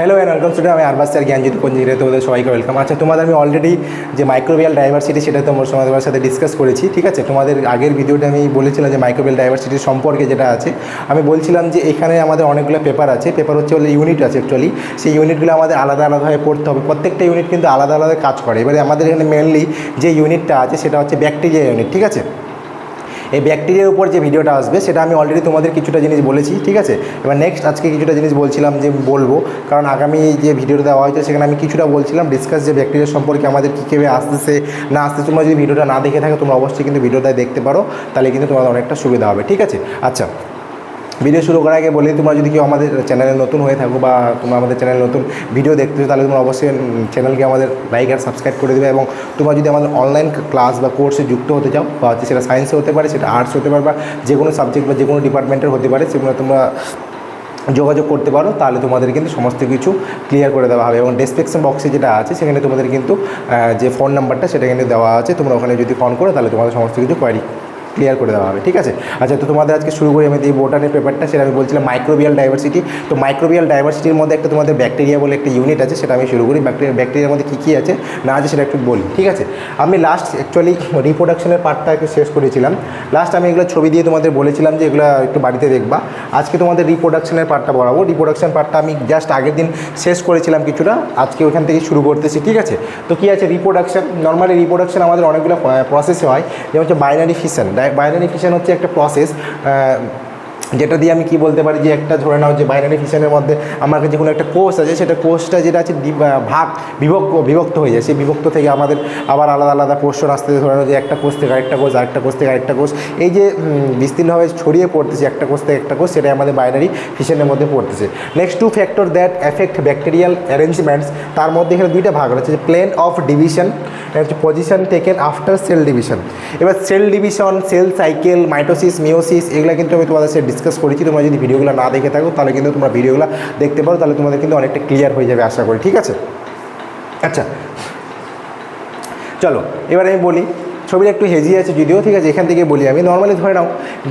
Hello and welcome student আমি আরবাস sir জ্ঞানজ্যোতি পঞ্জিরে তোমাদের সবাইকে ওয়েলকাম আচ্ছা তোমাদের আমি অলরেডি যে মাইক্রোবিয়াল ডাইভার্সিটি সেটা তোমার তোমার সাথে ডিসকাস করেছি, ঠিক আছে? তোমাদের আগের ভিডিওটা আমি বলেছিলাম যে মাইক্রোবিয়াল ডাইভার্সিটির সম্পর্কে যেটা আছে। আমি বলছিলাম যে এখানে আমাদের অনেকগুলো পেপার আছে। পেপার হচ্ছে বলে ইউনিট আছে অ্যাকচুয়ালি সেই ইউনিটগুলো আমাদের আলাদা আলাদাভাবে পড়তে হবে। প্রত্যেকটা ইউনিট কিন্তু আলাদা আলাদা কাজ করে। এবারে আমাদের এখানে মেনলি যে ইউনিটটা আছে সেটা হচ্ছে ব্যাকটেরিয়া ইউনিট ঠিক আছে? এই ব্যাকটেরিয়ার উপর যে ভিডিওটা আসবে, সেটা আমি অলরেডি তোমাদের কিছুটা জিনিস বলেছি, ঠিক আছে? এবার নেক্সট আজকে কিছুটা জিনিস বলছিলাম যে বলব, কারণ আগামী যে ভিডিওটা দেওয়া হয়েছে, সেখানে আমি কিছুটা বলছিলাম ডিসকাস যে ব্যাকটেরিয়া সম্পর্কে আমাদের কী কীভাবে আসতেছে, না আসতে তোমরা যদি ভিডিওটা না দেখে থাকো, তোমরা অবশ্যই কিন্তু ভিডিওটা দেখতে পারো, তাহলে কিন্তু তোমাদের অনেকটা সুবিধা হবে, ঠিক আছে? আচ্ছা ভিডিও শুরু করার আগে বলি, তোমরা যদি কেউ আমাদের চ্যানেলে নতুন হয়ে থাকো বা তোমরা আমাদের চ্যানেলে নতুন ভিডিও দেখতেছো তাহলে তোমরা অবশ্যই চ্যানেলকে আমাদের লাইক আর সাবস্ক্রাইব করে দেবে এবং তোমরা যদি আমাদের অনলাইন ক্লাস বা কোর্সে যুক্ত হতে চাও, বা হচ্ছে সেটা সায়েন্সে হতে পারে, সেটা আর্টস হতে পারে, বা যে কোনো সাবজেক্ট বা যে কোনো ডিপার্টমেন্টের হতে পারে, সেগুলো তোমরা যোগাযোগ করতে পারো, তাহলে তোমাদের কিন্তু সমস্ত কিছু ক্লিয়ার করে দেওয়া হবে এবং ডেসক্রিপশন বক্সে যেটা আছে, সেখানে তোমাদের কিন্তু যে ফোন নাম্বারটা সেটা কিন্তু দেওয়া আছে। তোমরা ওখানে যদি ফোন করো, তাহলে তোমাদের সমস্ত কিছু কোয়ারি ক্লিয়ার করে দেওয়া হবে, ঠিক আছে? আচ্ছা তো তোমাদের আজকে শুরু করি আমি এই বোটানের পেপারটা, সেটা আমি বলছিলাম মাইক্রোবিয়াল ডাইভার্সিটি তো মাইক্রোবিয়াল ডাইভার্সিটির মধ্যে একটা তোমাদের ব্যাকটেরিয়া বলে একটা ইউনিট আছে, সেটা আমি শুরু করি। ব্যাকটেরিয়া ব্যাকটেরিয়ার মধ্যে কী কী আছে, না আছে সেটা একটু বলি, ঠিক আছে? আমি লাস্ট অ্যাকচুয়ালি রিপ্রোডাকশনের পার্টটা একটু শেষ করেছিলাম। লাস্ট আমি এগুলো ছবি দিয়ে তোমাদের বলেছিলাম যে এগুলো একটু বাড়িতে দেখবা। আজকে তোমাদের রিপ্রোডাকশনের পার্টটা বলাবো রিপ্রোডাকশন পার্টটা আমি জাস্ট আগের দিন শেষ করেছিলাম কিছুটা। আজকে ওইখান থেকে শুরু করতেছি, ঠিক আছে? তো কী আছে? রিপ্রোডাকশন নর্মালি রিপ্রোডাকশন আমাদের অনেকগুলো প্রসেসে হয়। যেমন হচ্ছে বাইনারি ফিশন বাইনারি ফিশন হচ্ছে একটা প্রসেস যেটা দিয়ে আমি কি বলতে পারি যে একটা ধরে নাও যে বাইনারি ফিশনের মধ্যে আমার কাছে কোনো একটা কোষ আছে, সেটা কোষটা যেটা আছে ভাগ, বিভক্ত বিভক্ত হয়ে যায়। সেই বিভক্ত থেকে আমাদের আবার আলাদা আলাদা পোর্শন আসতে ধরে নাও যে একটা কোষ থেকে আরেকটা কোষ আরেকটা কোষ থেকে আরেকটা কোষ এই যে বিস্তীর্ণভাবে ছড়িয়ে পড়তেছে একটা কোষ থেকে একটা কোষ সেটাই আমাদের বাইনারি ফিশনের মধ্যে পড়তেছে। Next two factor that effect bacterial arrangements তার মধ্যে এখানে দুইটা ভাগ রয়েছে, যে প্লেন অফ ডিভিশন হচ্ছে position taken after cell division এবার cell division cell cycle mitosis meiosis এগুলো কিন্তু আমি তোমাদের ডিসকাস করেছি তোমরা যদি ভিডিওগুলো না দেখে থাকো, তাহলে কিন্তু তোমরা ভিডিওগুলো দেখতে পারো, তাহলে তোমাদের কিন্তু অনেকটা ক্লিয়ার হয়ে যাবে, আশা করি, ঠিক আছে? আচ্ছা। চলো, এবার আমি বলি ছবিটা একটু হেজি আছে, যদিও ঠিক আছে, এখান থেকে বলি। আমি নর্মালি ধরে নাও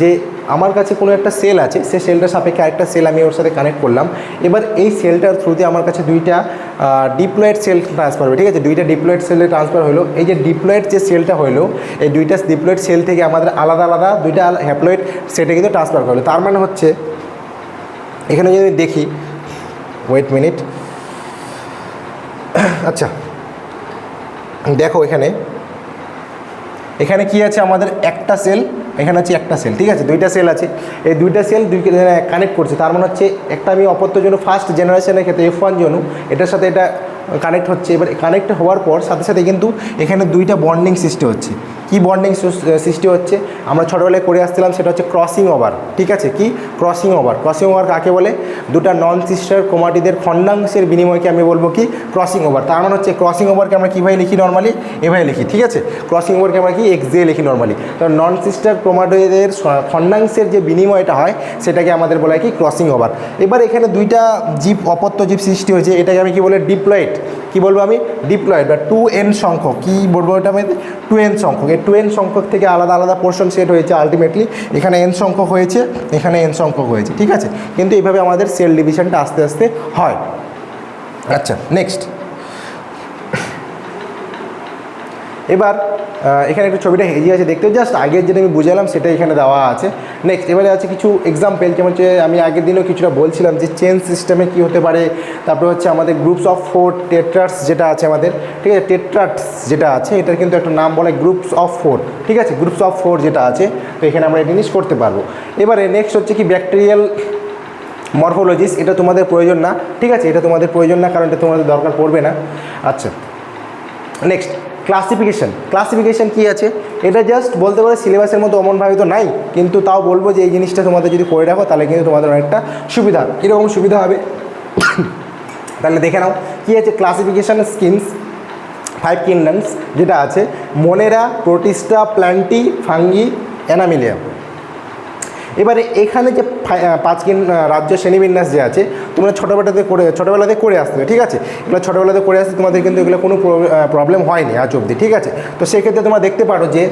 যে আমার কাছে কোনো একটা সেল আছে, সে সেলটার সাপেক্ষে আরেকটা সেল আমি ওর সাথে কানেক্ট করলাম। এবার এই সেলটার থ্রুতে আমার কাছে দুইটা ডিপ্লয়েড সেল ট্রান্সফার হবে ঠিক আছে? দুইটা ডিপ্লয়েড সেলে ট্রান্সফার হলো। এই যে ডিপ্লয়েড যে সেলটা হলো, এই দুইটা ডিপ্লয়েড সেল থেকে আমাদের আলাদা আলাদা দুইটা হ্যাপ্লয়েড সেটে কিন্তু ট্রান্সফার হলো। তার মানে হচ্ছে, এখানে যদি দেখি ওয়েট মিনিট আচ্ছা দেখো এখানে এখানে কি আছে? আমাদের একটা সেল এখানে আছে একটা সেল ঠিক আছে? দুইটা সেল আছে। এই দুইটা সেল দুই কানেক্ট করছে। তার মানে হচ্ছে একটা আমি অপত্য জন্য ফার্স্ট জেনারেশনের ক্ষেত্রে এফ ওয়ান জন্য এটার সাথে এটা কানেক্ট হচ্ছে। এবার কানেক্ট হওয়ার পর সাথে সাথে কিন্তু এখানে দুইটা বন্ডিং সৃষ্টি হচ্ছে। কি বন্ডিং সৃষ্টি হচ্ছে? আমরা ছোটোবেলায় করে আসছিলাম, সেটা হচ্ছে ক্রসিং ওভার ঠিক আছে? কি? ক্রসিং ওভার ক্রসিং ওভার কাকে বলে? দুটা নন সিস্টার ক্রোমাটিদের খণ্ডাংশের বিনিময়কে আমি বলব কি? ক্রসিং ওভার তার মানে হচ্ছে ক্রসিং ওভারকে আমরা কীভাবে লিখি নর্মালি এভাবে লিখি, ঠিক আছে? ক্রসিং ওভারকে আমরা কি? এক্স দিয়ে লিখি নর্মালি তো নন সিস্টার ক্রোমাটিদের খণ্ডাংশের যে বিনিময়টা হয়, সেটাকে আমাদের বলা হয় কি? ক্রসিং ওভার এবার এখানে দুইটা জীব, অপত্য জীব সৃষ্টি হয়েছে। এটাকে আমি কি বলে? ডিপ্লয়েড কি বলব আমি? ডিপ্লয়েড বা টু এন সংখ্যক। কী বলব এটা আমি? টু এন সংখ্যক। এই টু এন সংখ্যক থেকে আলাদা আলাদা পোর্শন সেট হয়েছে আলটিমেটলি এখানে এন সংখ্যক হয়েছে, এখানে এন সংখ্যক হয়েছে। ঠিক আছে? কিন্তু এইভাবে আমাদের সেল ডিভিশনটা আস্তে আস্তে হয়। আচ্ছা নেক্সট এবার এখানে একটু ছবিটা হেজি আছে, দেখতে জাস্ট আগের যেটা আমি বুঝালাম, সেটা এখানে দেওয়া আছে। নেক্সট এবারে আছে কিছু এক্সাম্পল যেমন হচ্ছে আমি আগের দিনও কিছুটা বলছিলাম যে চেন সিস্টেমে কী হতে পারে। তারপরে হচ্ছে আমাদের গ্রুপস অফ ফোর টেট্রাটস যেটা আছে আমাদের, ঠিক আছে? টেট্রাটস যেটা আছে, এটার কিন্তু একটা নাম বলে গ্রুপস অফ ফোর ঠিক আছে? গ্রুপস অফ ফোর যেটা আছে, তো এখানে আমরা এই জিনিস করতে পারব। এবারে নেক্সট হচ্ছে কি ব্যাকটেরিয়াল মরফোলজিস এটা তোমাদের প্রয়োজন না, ঠিক আছে? এটা তোমাদের প্রয়োজন না, কারণ এটা তোমাদের দরকার পড়বে না। আচ্ছা নেক্সট ক্লাসিফিকেশন ক্লাসিফিকেশান কী আছে? এটা জাস্ট বলতে পারে সিলেবাসের মতো অমনভাবে তো নাই, কিন্তু তাও বলব যে এই জিনিসটা তোমাদের যদি করে রাখো তাহলে কিন্তু তোমাদের অনেকটা সুবিধা। কীরকম সুবিধা হবে? তাহলে দেখে নাও। কী আছে? ক্লাসিফিকেশান স্কিমস ফাইভ কিংডমস যেটা আছে, Monera Protista Plantae Fungi Animalia এবারে এখানে যে ফাই- পাঁচ কিন রাজ্য শ্রেণীবিন্যাস যে আছে, তোমরা ছোটোবেলাতে করে ছোটোবেলাতে করে আসতে ঠিক আছে? এগুলো ছোটোবেলাতে করে আসতে তোমাদের কিন্তু এগুলো কোনো প্রবলেম হয়নি আজ অবধি, ঠিক আছে? তো সেক্ষেত্রে তোমরা দেখতে পারো যে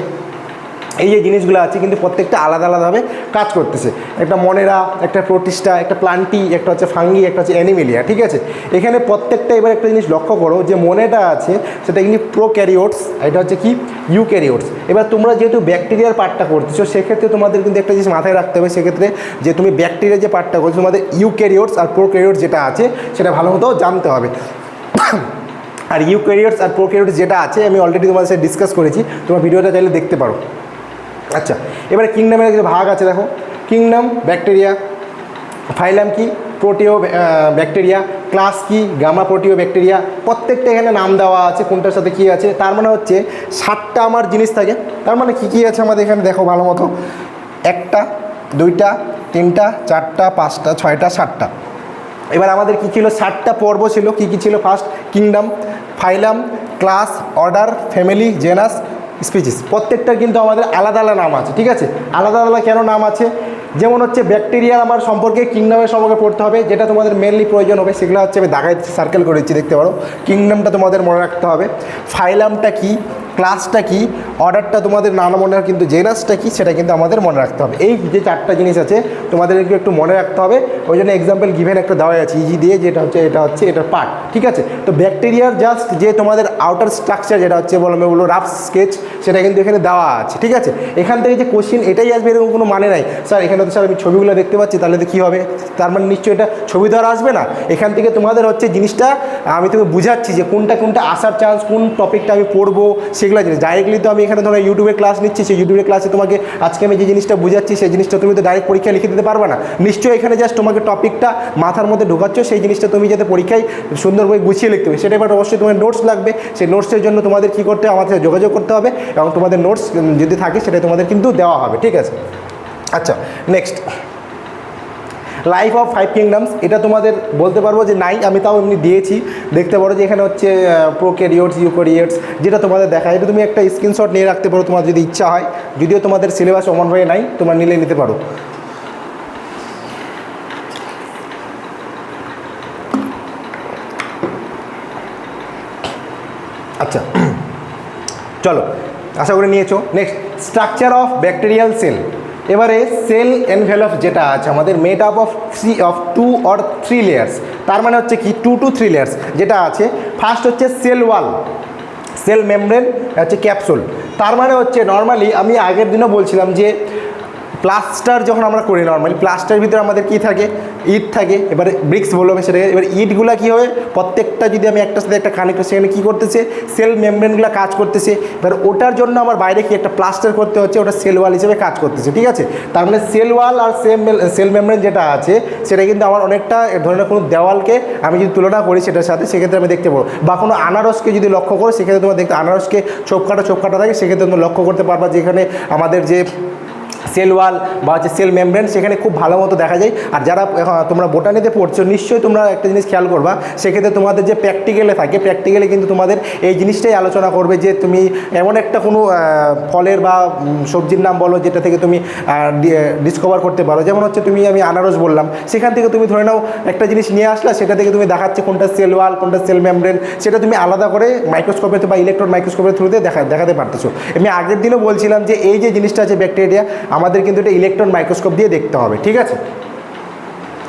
এই যে জিনিসগুলো আছে কিন্তু প্রত্যেকটা আলাদা আলাদাভাবে কাজ করতেছে। একটা মনেরা, একটা প্রতিষ্ঠা, একটা প্লান্টি, একটা হচ্ছে ফাঙ্গি, একটা হচ্ছে অ্যানিমেলিয়া, ঠিক আছে? এখানে প্রত্যেকটা এবার একটা জিনিস লক্ষ্য করো, যে মনেটা আছে, সেটা কিন্তু প্রো ক্যারিওটস এটা হচ্ছে কি? ইউ ক্যারিওটস এবার তোমরা যেহেতু ব্যাকটেরিয়ার পার্টটা করতেছো, সেক্ষেত্রে তোমাদের কিন্তু একটা জিনিস মাথায় রাখতে হবে, সেক্ষেত্রে যে তুমি ব্যাকটেরিয়ার যে পার্টটা করছ, তোমাদের ইউ ক্যারিওটস আর প্রো ক্যারিওটস যেটা আছে, সেটা ভালো মতো জানতে হবে। আর ইউ ক্যারিওটস আর প্রো ক্যারিওটস যেটা আছে, আমি অলরেডি তোমাদের সাথে ডিসকাস করেছি, তোমার ভিডিওটা চাইলে দেখতে পারো। আচ্ছা এবারে কিংডমের কিছু ভাগ আছে, দেখো। Kingdom, bacteria. ফাইলাম কি? Proteobacteria. ক্লাস কি? Gamma proteobacteria. প্রত্যেকটা এখানে নাম দেওয়া আছে, কোনটার সাথে কী আছে। তার মানে হচ্ছে ষাটটা আমার জিনিস থাকে। তার মানে কী কী আছে আমাদের এখানে দেখো ভালো মতো। একটা, দুইটা, তিনটা, চারটা, পাঁচটা, ছয়টা, সাতটা। এবার আমাদের কী ছিল? ষাটটা পর্ব ছিল। কী কী ছিল? First, kingdom, phylum, class, order, family, genus species প্রত্যেকটা কিন্তু আমাদের আলাদা আলাদা নাম আছে, ঠিক আছে? আলাদা আলাদা কেন নাম আছে? যেমন হচ্ছে ব্যাকটেরিয়ার আমার সম্পর্কে কিংডমের সম্পর্কে পড়তে হবে, যেটা তোমাদের মেনলি প্রয়োজন হবে, সেগুলো হচ্ছে আমি দাগাই সার্কেল করে দিচ্ছি, দেখতে পারো। কিংডমটা তোমাদের মনে রাখতে হবে। ফাইলামটা কি? ক্লাসটা কি? অর্ডারটা তোমাদের নানা মনে কিন্তু জেনাসটা কি? সেটা কিন্তু আমাদের মনে রাখতে হবে। এই যে চারটা জিনিস আছে, তোমাদের একটু মনে রাখতে হবে। ওই জন্য এক্সাম্পল গিভেন একটা দেওয়া আছে ইজি দিয়ে, যেটা হচ্ছে, এটা হচ্ছে এটার পার্ট ঠিক আছে? তো ব্যাকটেরিয়ার জাস্ট যে তোমাদের আউটার স্ট্রাকচার যেটা হচ্ছে, বলো, আমি বলব রাফ স্কেচ সেটা কিন্তু এখানে দেওয়া আছে, ঠিক আছে? এখান থেকে যে কোশ্চিন এটাই আসবে, এরকম কোনো মানে নাই। স্যার, এখানে তো, স্যার, আমি ছবিগুলো দেখতে পাচ্ছি, তাহলে তো কী হবে? তার মানে নিশ্চয়ই এটা ছবি তো আর আসবে না। এখান থেকে তোমাদের হচ্ছে জিনিসটা আমি তোকে বুঝাচ্ছি যে কোনটা কোনটা আসার চান্স কোন টপিকটা আমি পড়ব, সেগুলো জিনিস ডাইরেক্টলি তো আমি এখানে ধরো ইউটিউবে ক্লাস নিচ্ছি, সেই ইউটিউবের ক্লাসে তোমাকে আজকে আমি যে জিনিসটা বুঝাচ্ছি, সেই জিনিসটা তুমি তো ডাইরেক্ট পরীক্ষায় লিখে দিতে পারবে না। নিশ্চয়ই এখানে জাস্ট তোমাকে টপিকটা মাথার মধ্যে ঢোকাচ্ছ, সেই জিনিসটা তুমি যাতে পরীক্ষায় সুন্দরভাবে গুছিয়ে লিখতে হবে সেটা এবার অবশ্যই তোমার নোটস লাগবে। সেই নোটসের জন্য তোমাদের কী করতে হবে? সাথে যোগাযোগ করতে হবে এবং তোমাদের নোটস যদি থাকে সেটা তোমাদের কিন্তু দেওয়া হবে। ঠিক আছে? আচ্ছা next life of five kingdoms এটা তোমাদের বলতে পারব যে নাই, আমি তাও এমনি দিয়েছি। দেখতে পারো যে এখানে হচ্ছে প্রোক্যারিওটস ইউকোরিয়েটস যেটা তোমাদের দেখায়। এটা তুমি একটা স্ক্রিনশট নিয়ে রাখতে পারো, তোমার যদি ইচ্ছা হয়। যদিও তোমাদের সিলেবাস অমন হয়ে নাই, তোমার নিলে নিতে পারো। আচ্ছা চলো, আশা করে নিয়েছো। Next structure of bacterial cell এবারে সেল এনভেলপ যেটা আছে, আমাদের made up of three, of two or three layers, তার মানে হচ্ছে কি টু টু থ্রি লেয়ার্স যেটা আছে, ফার্স্ট হচ্ছে সেল ওয়াল, সেল মেমব্রেন হচ্ছে ক্যাপসুল, তার মানে হচ্ছে নর্মালি আমি আগের দিনও বলছিলাম যে প্লাস্টার যখন আমরা করি নর্মালি প্লাস্টারের ভিতরে আমাদের কি থাকে? ইট থাকে। এবারে ব্রিক্স বললাম সেটাকে। এবার ইটগুলো কী হবে? প্রত্যেকটা যদি আমি একটার সাথে একটা কানেক্ট সেখানে কী করতেছে? সেল মেমব্রেনগুলো কাজ করতেছে। এবার ওটার জন্য আমার বাইরে কি একটা প্লাস্টার করতে হচ্ছে? ওটা সেল ওয়াল হিসেবে কাজ করতেছে। ঠিক আছে? তার মানে সেল ওয়াল আর সেম সেল মেমব্রেন যেটা আছে, সেটা কিন্তু আমার অনেকটা ধরনের কোনো দেওয়ালকে আমি যদি তুলনা করি সেটার সাথে, সেক্ষেত্রে আমি দেখতে পাবো। বা কোনো আনারসকে যদি লক্ষ্য করো, সেক্ষেত্রে তোমার দেখতে আনারসকে ছোপ কাটা ছোপ কাটা থাকে, সেক্ষেত্রে তুমি লক্ষ্য করতে পারবা যেখানে আমাদের যে সেল ওয়াল বা হচ্ছে সেল মেমব্রেন সেখানে খুব ভালো মতো দেখা যায়। আর যারা তোমরা বোটানিতে পড়ছো, নিশ্চয়ই তোমরা একটা জিনিস খেয়াল করবা, সেক্ষেত্রে তোমাদের যে প্র্যাকটিক্যালে থাকে প্র্যাকটিক্যালে কিন্তু তোমাদের এই জিনিসটাই আলোচনা করবে যে তুমি এমন একটা কোনো ফলের বা সবজির নাম বলো যেটা থেকে তুমি ডিসকভার করতে পারো। যেমন হচ্ছে তুমি, আমি আনারস বললাম, সেখান থেকে তুমি ধরে নাও একটা জিনিস নিয়ে আসলা, সেটা থেকে তুমি দেখাচ্ছে কোনটা সেল ওয়াল, কোনটা সেল মেমব্রেন, সেটা তুমি আলাদা করে মাইক্রোস্কোপের বা ইলেকট্রন মাইক্রোস্কোপের থ্রুতে দেখা, দেখাতে পারতেছো। আমি আগের দিনও বলছিলাম যে এই যে জিনিসটা আছে ব্যাকটেরিয়া আমাদের কিন্তু এটা ইলেকট্রন মাইক্রোস্কোপ দিয়ে দেখতে হবে, ঠিক আছে?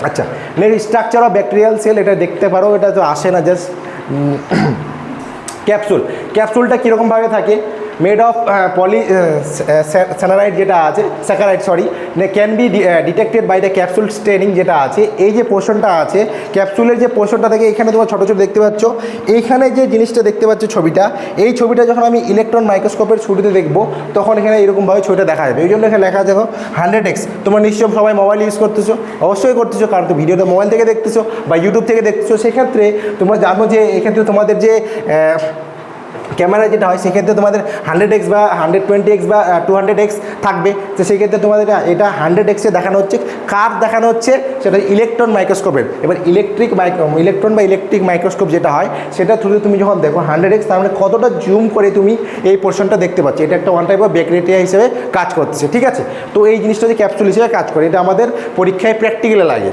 আচ্ছা next structure of bacterial cell এটা দেখতে পারো, এটা তো আসে না জাস্ট ক্যাপসুল ক্যাপসুলটা কীরকমভাবে থাকে? মেড অফ পলি স্যানারাইড যেটা আছে saccharide sorry can be detected by the capsule staining যেটা আছে, এই যে পোর্শনটা আছে ক্যাপসুলের যে পোর্শনটা থেকে এখানে তোমার ছোটো ছোটো দেখতে পাচ্ছ, এইখানে যে জিনিসটা দেখতে পাচ্ছ ছবিটা, এই ছবিটা যখন আমি ইলেকট্রন মাইক্রোস্কোপের ছবিতে দেখব, তখন এখানে এরকমভাবে ছবিটা দেখা যাবে। এই জন্য এখানে লেখা দেখো হান্ড্রেড এক্স তোমরা নিশ্চয়ই সবাই মোবাইল ইউজ করতেছো, অবশ্যই করতেছো, কারণ তো ভিডিওটা মোবাইল থেকে দেখতেছো বা ইউটিউব থেকে দেখতেছো, সেক্ষেত্রে তোমরা জানো যে এক্ষেত্রে তোমাদের যে ক্যামেরা যেটা হয়, সেক্ষেত্রে তোমাদের হান্ড্রেড এক্স বা হান্ড্রেড টোয়েন্টি এক্স বা টু হান্ড্রেড এক্স থাকবে। তো সেক্ষেত্রে তোমাদের এটা হান্ড্রেড এক্সে দেখানো হচ্ছে। কার দেখানো হচ্ছে? সেটা ইলেকট্রন মাইক্রোস্কোপের এবার ইলেকট্রিক মাইক্রো ইলেকট্রন বা ইলেকট্রিক মাইক্রোস্কোপ যেটা হয় সেটা থ্রুতে তুমি যখন দেখো হান্ড্রেড এক্স তার মানে কতটা জুম করে তুমি এই পোর্শনটা দেখতে পাচ্ছ। এটা একটা ওয়ান টাইপ অফ ব্যাকটেরিয়া হিসেবে কাজ করতেছে, ঠিক আছে? তো এই জিনিসটা যে ক্যাপসুল হিসেবে কাজ করে। এটা আমাদের পরীক্ষায় প্র্যাকটিক্যালে লাগে।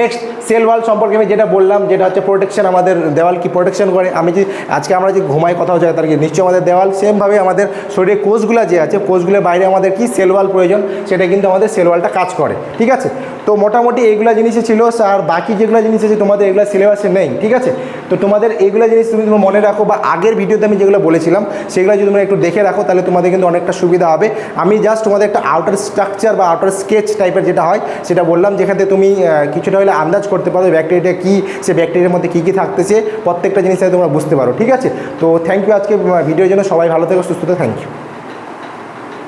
নেক্সট সেল ওয়াল সম্পর্কে আমি যেটা বললাম, যেটা হচ্ছে প্রোটেকশন আমাদের দেওয়াল, কি প্রোটেকশন করে? আমি যে আজকে আমরা যে ঘুমাই কথা হচ্ছে, তার কি নিশ্চয়ই আমাদের দেওয়াল সেমভাবে আমাদের শরীরের কোষগুলো যে আছে, কোষগুলোর বাইরে আমাদের কি সেল ওয়াল প্রয়োজন? সেটা কিন্তু আমাদের সেল ওয়ালটা কাজ করে, ঠিক আছে? তো মোটামুটি এইগুলো জিনিসই ছিল, আর বাকি যেগুলো জিনিস আছে তোমাদের এগুলো সিলেবাসে নেই, ঠিক আছে? তো তোমাদের এইগুলো জিনিস তুমি তোমার মনে রাখো, বা আগের ভিডিওতে আমি যেগুলো বলেছিলাম, সেগুলো যদি তোমরা একটু দেখে রাখো, তাহলে তোমাদের কিন্তু অনেকটা সুবিধা হবে। আমি জাস্ট তোমাদের একটা আউটার স্ট্রাকচার বা আউটার স্কেচ টাইপের যেটা হয়, সেটা বললাম, যেখানে তুমি কিছুটা হলে আন্দাজ করতে পারো ব্যাকটেরিয়াটা কী, সে ব্যাকটেরিয়ার মধ্যে কী কী থাকতেছে, প্রত্যেকটা জিনিস তোমরা বুঝতে পারো, ঠিক আছে? তো থ্যাংক ইউ আজকে ভিডিওর জন্য, সবাই ভালো থেকো, সুস্থ থেকো থ্যাংক ইউ